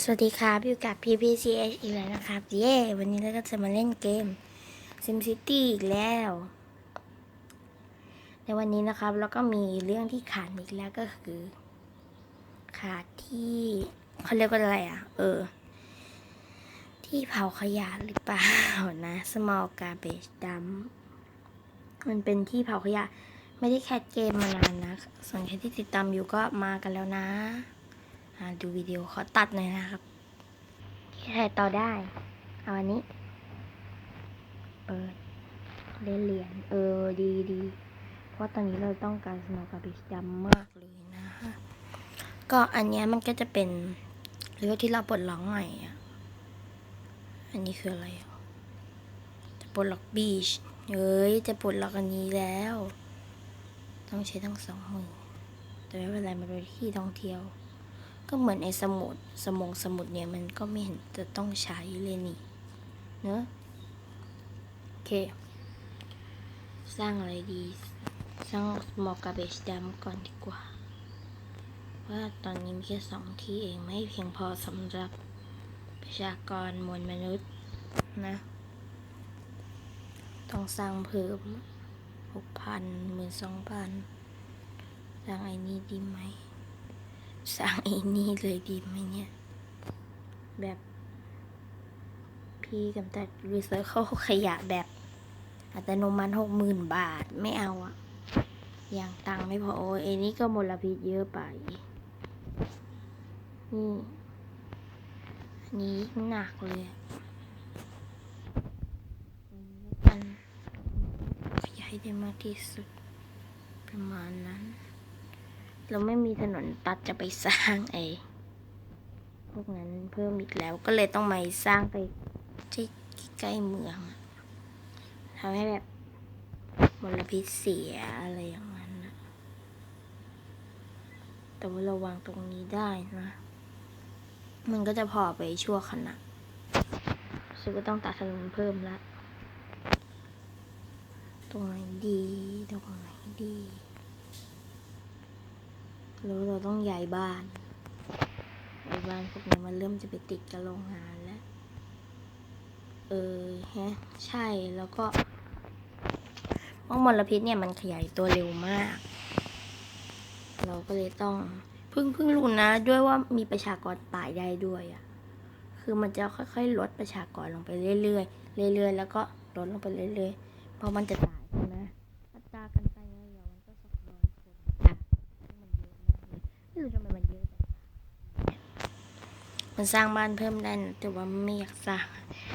สวัสดีครับอยู่กับ PPCH อีกแล้วนะครับ เย้วันนี้เราก็จะมาเล่นเกม SimCity อีกแล้ว ในวันนี้นะครับแล้วก็มีเรื่องที่ขาดอีกแล้วก็คือ ขาดที่เขาเรียกว่าอะไรอะ เออ ที่เผาขยะหรือเปล่านะ small garbage dump มันเป็นที่เผาขยะ ไม่ได้แคสเกมมานานนะส่วนใครที่ติดตามอยู่ก็มากันแล้วนะ ดูวิดีโอขอตัดหน่อยนะครับที่ถ่ายต่อได้ เอาอันนี้ เปิดเล่นเหรียญเออดีดีเพราะตอนนี้เราต้องการสโนว์กับบิชดำมากเลยนะฮะก็อันเนี้ยมันก็จะเป็นเรื่องที่เราปลดล็อกใหม่อะอันนี้คืออะไรอะจะปลดล็อกบีชเอ้ยจะปลดล็อกอันนี้แล้ว ต้องใช้ทั้งสองมือแต่ไม่เป็นไรมันเป็นที่ท่องเที่ยว ก็เหมือนไอ้สมุดสมองสมุดเนี่ยมันก็ไม่เห็นจะต้องใช้เลยนี่เนอะโอเค สร้างอะไรดี สร้างหมอกกาเบจดำก่อนดีกว่า ว่าตอนนี้มีแค่สองที่เองไม่เพียงพอสำหรับประชากรมวลมนุษย์นะ ต้องสร้างเพิ่มหกพันหมื่นสองพันสร้างไอ้นี่ดีไหม สร้างไอ้นี่เลยดีไหมเนี่ย แบบ พี่กำจัดรีไซเคิลขยะแบบ อัตโนมัติหกหมื่นบาทไม่เอาอะอย่างตังไม่พอโอ้ไอ้นี่ก็มลพิษเยอะไป นี่ อันนี้หนักเลยอะอันขยายได้มากที่สุดประมาณนั้น เราไม่มีถนนตัดจะไปสร้างไอ้พวกนั้นเพิ่มอีกแล้วก็เลยต้องมาสร้างไปที่ใกล้เมืองทำให้แบบมลพิษเสียอะไรอย่างนั้นนะแต่ว่าเราวางตรงนี้ได้นะ มันก็จะพอไปชั่วขณะซึ่งก็ต้องตัดถนนเพิ่มละ ตรงไหนดี ตรงไหนดี รู้เราต้องย้ายบ้านย้ายบ้านพวกนี้มันเริ่มจะไปติดกับโรงงานแล้ว เออฮะใช่แล้วก็พราะมลพิษเนี่ยมันขยายตัวเร็วมาก เราก็เลยต้องเพิ่งเพิ่งรู้นะ ด้วยว่ามีประชากรตายได้ด้วยอะ่ะคือมันจะค่อยๆ ลดประชากรลงไปเรื่อยๆเรื่อยๆ แล้วก็ลดลงไปเรื่อยๆ เพราะมันจะตายใช่ไหมอัตราการตายเนี่ยมันก็สองร้อยคนอะมันเยอะมากเลยไม่รู้ทำไมมันเยอะจัง มันสร้างบ้านเพิ่มได้นะแต่ว่าไม่อยากสร้าง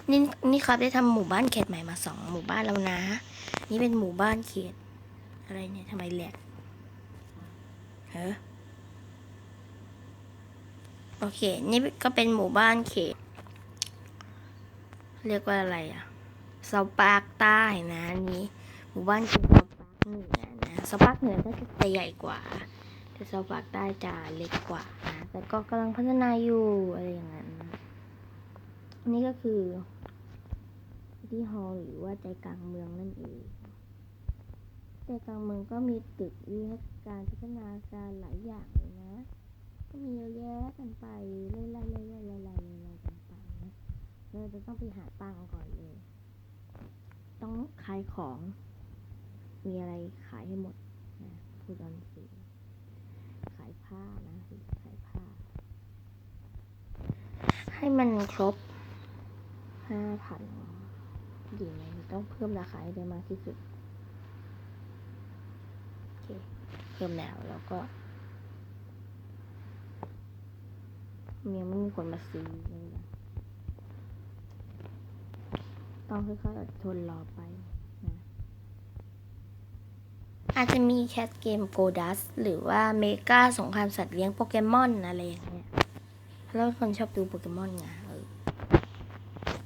นี่นี่ครับได้ทำหมู่บ้านเขตใหม่มาสองหมู่บ้านแล้วนะ นี่เป็นหมู่บ้านเขต อะไรเนี่ยทำไมแหลกเฮ้อโอเค นี่ก็เป็นหมู่บ้านเขต เรียกว่าอะไรอะเซาปากใต้นะนี้ หมู่บ้านเขตเซาปากเหนือนะเซาปากเหนือก็จะใหญ่กว่า แต่เซาปากใต้จะเล็กกว่า แต่ก็กำลังพัฒนาอยู่อะไรอย่างนั้นนะอันนี้ก็คือที่ฮอลล์หรือว่าใจกลางเมืองนั่นเองใจกลางเมืองก็มีตึกวิทยาการพัฒนาการหลายอย่างเลยนะ ก็มีเยอะแยะกันไปไล่อยๆเรื่อยๆๆๆๆๆๆกันไปนะเราจะต้องไปหาตังก่อนเลย ต้องขายของ มีอะไรขายให้หมดนะพูดออนสีขายผ้านะขายผ้า ให้มันครบห้าพันดีไหมต้องเพิ่มราคาให้ได้มากที่สุดโอเคเพิ่มแล้วแล้วก็ยังไม่มีคนมาซื้อเลยนะต้องค่อยๆอดทนรอไปนะอาจจะมีแคสเกมโกดัสหรือว่าเมกาสงครามสัตว์เลี้ยงโปเกมอนอะไรอย่างเงี้ย แล้วคนชอบดูโปเกมอนไง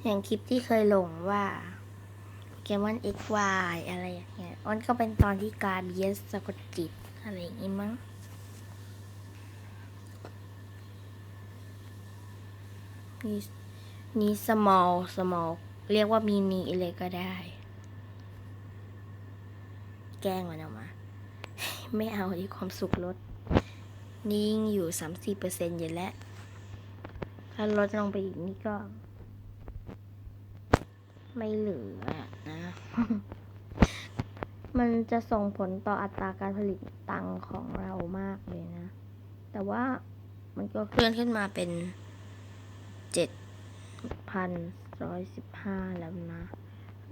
อย่างคลิปที่เคยลงว่าโปเกมอน XY อะไรอย่างเงี้ยอ้นก็เป็นตอนที่กาเบียสสะกดจิต อะไรอย่างงี้มั้งนี่นี่ small small เรียกว่ามินิเลยก็ได้ แกล้งมันออกมา ไม่เอาที่ความสุขลดนิ่งอยู่สามสี่เปอร์เซ็นต์อยู่แล้ว ถ้าถ้าลดลงไปอีกนี่ก็ ไม่เหลือนะ มันจะส่งผลต่ออัตราการผลิตตังของเรามากเลยนะ แต่ว่ามันก็เคลื่อนขึ้นมาเป็นเจ็ดพันร้อยสิบห้าแล้วนะ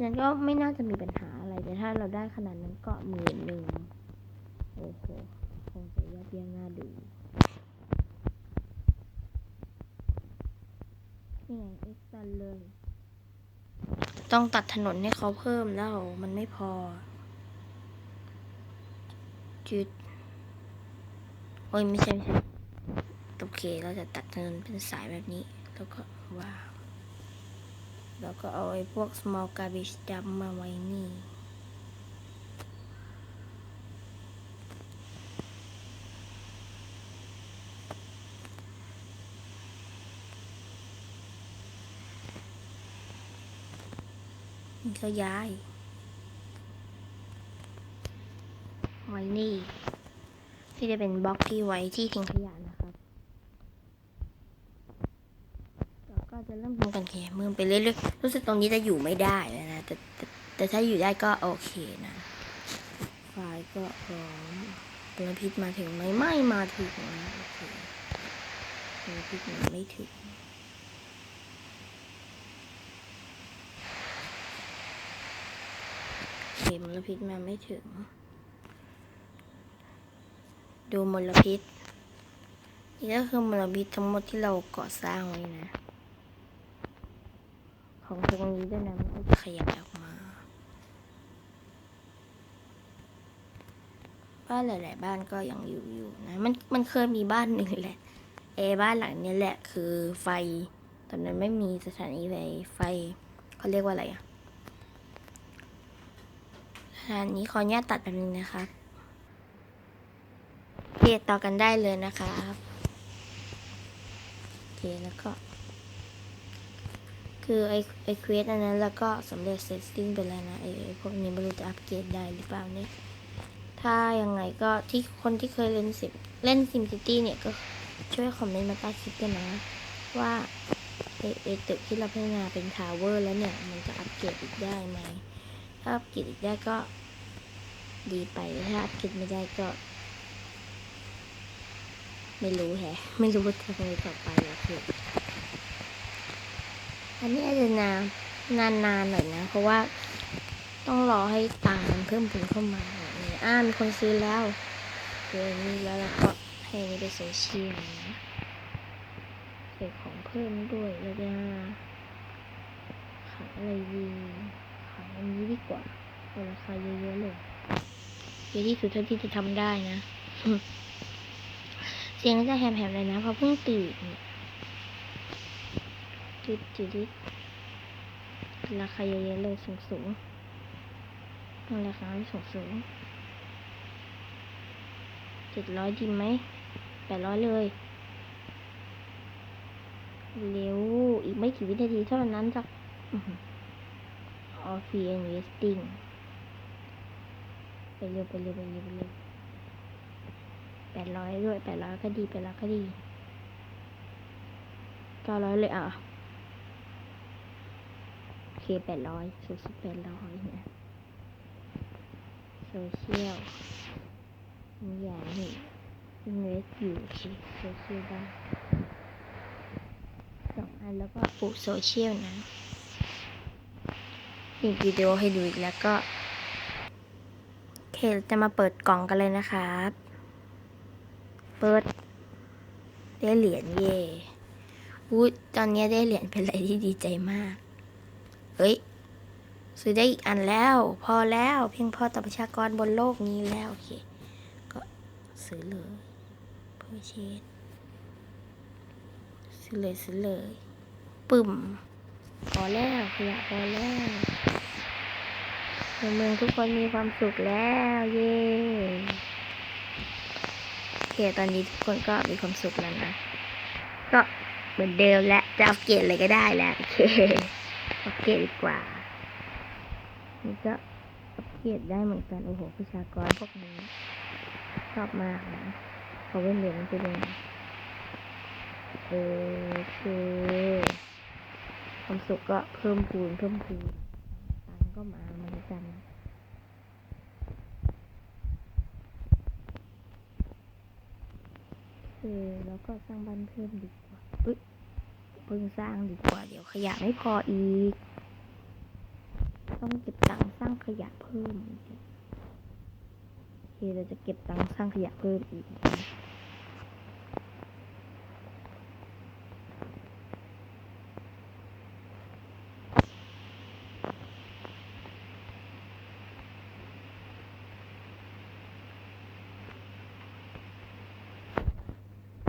งั้นก็ไม่น่าจะมีปัญหาอะไร แต่ถ้าเราได้ขนาดนั้นก็หมื่นหนึ่งโอ้โห คงจะยอดเยี่ยมน่าดู นี่เอ็กซ์ตันเลย ต้องตัดถนนให้เขาเพิ่มแล้วมันไม่พอ จุด โอ้ย ไม่ใช่ไม่ใช่โอเค เราจะตัดถนนเป็นสายแบบนี้ แล้วก็ว้าวแล้วก็เอาไอ้พวก small garbage dump มาไว้นี่ นี่ก็ย้ายไว้นี่ ที่จะเป็นบล็อกที่ไว้ที่ทิ้งขยะนะครับแล้วก็จะเริ่มทำการแข่เมืองไปเรื่อยๆรู้สึกตรงนี้จะอยู่ไม่ได้แล้วนะแต่แต่แต่ถ้าอยู่ได้ก็โอเคนะไฟก็พร้อมพลพิษมาถึงไหมไม่มาถึงนะโอเคพลพิษมาไม่ถึง เข็มลพิษมาไม่ถึง ดูมลพิษ นี่ก็คือมลพิษทั้งหมดที่เราก่อสร้างไว้นะ ของตรงนี้ด้วยนะมันก็ขยายออกมาบ้านหลาย ๆ บ้านก็ยังอยู่อยู่นะ มันมันเคยมีบ้านหนึ่งแหละเอบ้านหลังนี้แหละคือไฟ ตอนนั้นไม่มีสถานีไฟไฟเขาเรียกว่าอะไรอะ อันนี้ขออนุญาตตัดแบบนึงนะครับเรียกต่อกันได้เลยนะครับโอเคแล้วก็ คือไอไอเควสอันนั้นแล้วก็สำเร็จเสร็จสิ้นไปแล้วนะไอไอพวกนี้ไม่รู้จะอัปเกรดได้หรือเปล่าเนี่ยถ้ายังไงก็ที่คนที่เคยเล่นสิบเล่นซิมซิตี้เนี่ยก็ช่วยคอมเมนต์มาใต้คลิปกันนะ ว่าไอไอตึกที่เราพัฒนาเป็นทาวเวอร์แล้วเนี่ย มันจะอัปเกรดอีกได้ไหม ถ้าอัปเกรดได้ก็ดีไปถ้าอัปเกรดไม่ได้ก็ ไม่รู้แฮะ ไม่รู้ว่าจะทำไงต่อไปอเคอันนี้อาจจะนานนานนานๆหน่อยนะ เพราะว่าต้องรอให้ตังมันเพิ่มพูนเข้ามาแบบนี้อ่ามีคนซื้อแล้วเดือนนี้แล้วเราก็ให้อันนี้ไปโซเชียลนะเก็บของเพิ่มด้วยแล้วก็ขายอะไรดี กว่าเอาราคาเยอะๆเลยเยอะที่สุดเท่าที่จะทำได้นะ เสียงจะแหบๆเลยนะเพราะเพิ่งตื่นจุดจุดราคาเยอะๆเลยสูงสูงๆราคาสูงสูงเจ็ดร้อยดีไหมแปดร้อยเลย เร็ว อีกไม่กี่วินาทีเท่านั้นจะ ออฟฟีอินเวสติ้งไปเร็วไปเร็วไปเร็วไปเร็วแปดร้อยด้วยแปดร้อยก็ดีแปดร้อยก็ดีเก้าร้อยเลยอะโอเคแปดร้อยสูงสุดแปดร้อยเนะโซเชียลมีอย่างนี่อินเวสอยู่โอเคโซเชียลได้สองอันแล้วก็ปุ๊โซเชียลนะ อีกวิดีโอให้ดูอีกแล้วก็โอเคเจะมาเปิดกล่องกันเลยนะครับ เปิด ได้เหรียญเย่อู้ตอนนี้ได้เหรียญเป็นอะไรที่ดีใจมาก เฮ้ย ซื้อได้อีกอันแล้ว พอแล้ว เพียงพอต่อประชากรบนโลกนี้แล้วโอเค ก็ซื้อเลยเพื่อเชดซื้อเลยซื้อเลย ปึ่มพอแล้วขยะพอแล้ว เมืองทุกคนมีความสุขแล้ว เย้โอเคตอนนี้ทุกคนก็มีความสุขแล้วนะ ก็เหมือนเดิมและจะอัปเกรดอะไรก็ได้แล้วโอเคอัปเกรดดีกว่านี่ก็อัปเกรดได้เหมือนกัน โอ้โหประชากรพวกนี้ชอบมากนะเขาเว้นเหรียญมันเป็นยังไงโอเคความสุขก็เพิ่มพูนเพิ่มพูน ก็มาเหมือนกันโอเคแล้วก็สร้างบ้านเพิ่มดีกว่าปึ๊บเพิ่งสร้างดีกว่า เดี๋ยวขยะไม่พออีก ต้องเก็บตังค์สร้างขยะเพิ่มอีกโอเคเราจะเก็บตังค์สร้างขยะเพิ่มอีก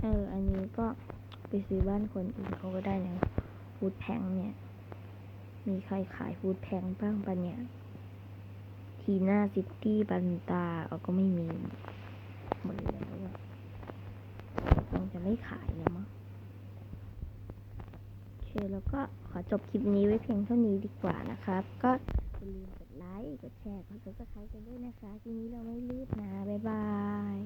เอออันนี้ก็ไปซื้อบ้านคนอื่นเขาก็ได้นะฟูดแพงเนี่ย มีใครขายฟูดแพงบ้างปะเนี่ย ทีน่าซิตี้บันตาเอาก็ไม่มีหมดแล้วคงจะไม่ขายแล้วมั้งโอเคแล้วก็ขอจบคลิปนี้ไว้เพียงเท่านี้ดีกว่านะครับ ก็อย่าลืมกดไลค์ กดแชร์ กดซับสไครต์กันด้วยนะคะทีนี้เราไม่รีบนะ บ๊ายบาย